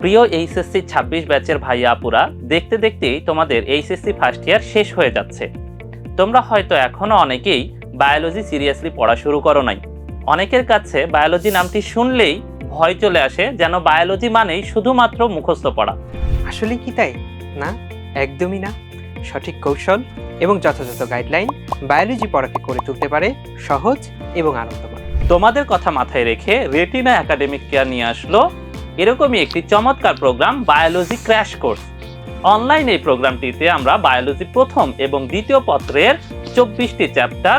প্রিয় এইচএসসি ছাব্বিশ ব্যাচের ভাইয়া আপুরা দেখতে দেখতেই তোমাদের এইচএসসি ফার্স্ট ইয়ার শেষ হয়ে যাচ্ছে। তোমরা হয়তো এখনও অনেকেই বায়োলজি সিরিয়াসলি পড়া শুরু করো নাই। অনেকের কাছে বায়োলজি নামটি শুনলেই ভয় চলে আসে যেন বায়োলজি মানেই শুধুমাত্র মুখস্থ পড়া। আসলে কি তাই? না একদমই না। সঠিক কৌশল এবং যথাযথ গাইডলাইন বায়োলজি পড়াকে করে তুলতে পারে সহজ এবং আনন্দময়। তোমাদের কথা মাথায় রেখে রেটিনা একাডেমিক কেয়ার নিয়ে আসলো এরকমই একটি চমৎকার programme biology crash course online এই প্রোগ্রামটিতে আমরা বায়োলজি প্রথম এবং দ্বিতীয় পত্রের চব্বিশটি চ্যাপ্টার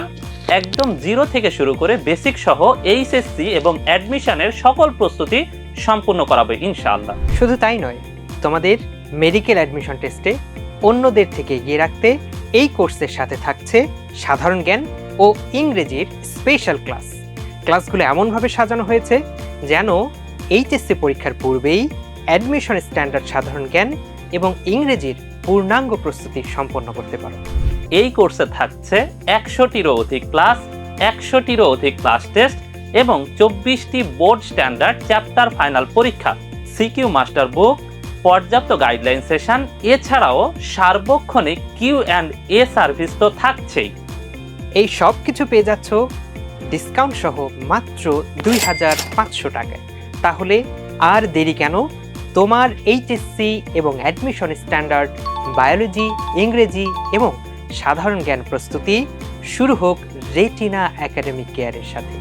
একদম জিরো থেকে শুরু করে বেসিক সহ এইচএসসি এবং অ্যাডমিশনের সকল প্রস্তুতি সম্পূর্ণ করাবে ইনশাআল্লাহ। শুধু তাই নয়, তোমাদের মেডিকেল অ্যাডমিশন টেস্টে অন্যদের থেকে এগিয়ে রাখতে এই কোর্সের সাথে থাকছে সাধারণ জ্ঞান ও ইংরেজির স্পেশাল ক্লাস ক্লাসগুলো এমনভাবে সাজানো হয়েছে যেন এইচএসসি পরীক্ষার পূর্বেই অ্যাডমিশন স্ট্যান্ডার্ড সাধারণ জ্ঞান এবং ইংরেজির পূর্ণাঙ্গ প্রস্তুতি সম্পন্ন করতে পারো। এই কোর্সে থাকছে একশোটিরও অধিক ক্লাস একশোটিরও অধিক ক্লাস টেস্ট এবং চব্বিশটি বোর্ড স্ট্যান্ডার্ড চ্যাপ্টার ফাইনাল পরীক্ষা সিকিউ মাস্টার বুক পর্যাপ্ত গাইডলাইন সেশন এছাড়াও সার্বক্ষণিক কিউ অ্যান্ড এ সার্ভিস তো থাকছেই। এই সব কিছু পেয়ে যাচ্ছ ডিসকাউন্ট সহ মাত্র দুই হাজার পাঁচশো টাকায়। তাহলে আর দেরি কেন? তোমার এইচএসসি এবং অ্যাডমিশন স্ট্যান্ডার্ড বায়োলজি ইংরেজি এবং সাধারণ জ্ঞান প্রস্তুতি শুরু হোক রেটিনা একাডেমিক কেয়ারের সাথে।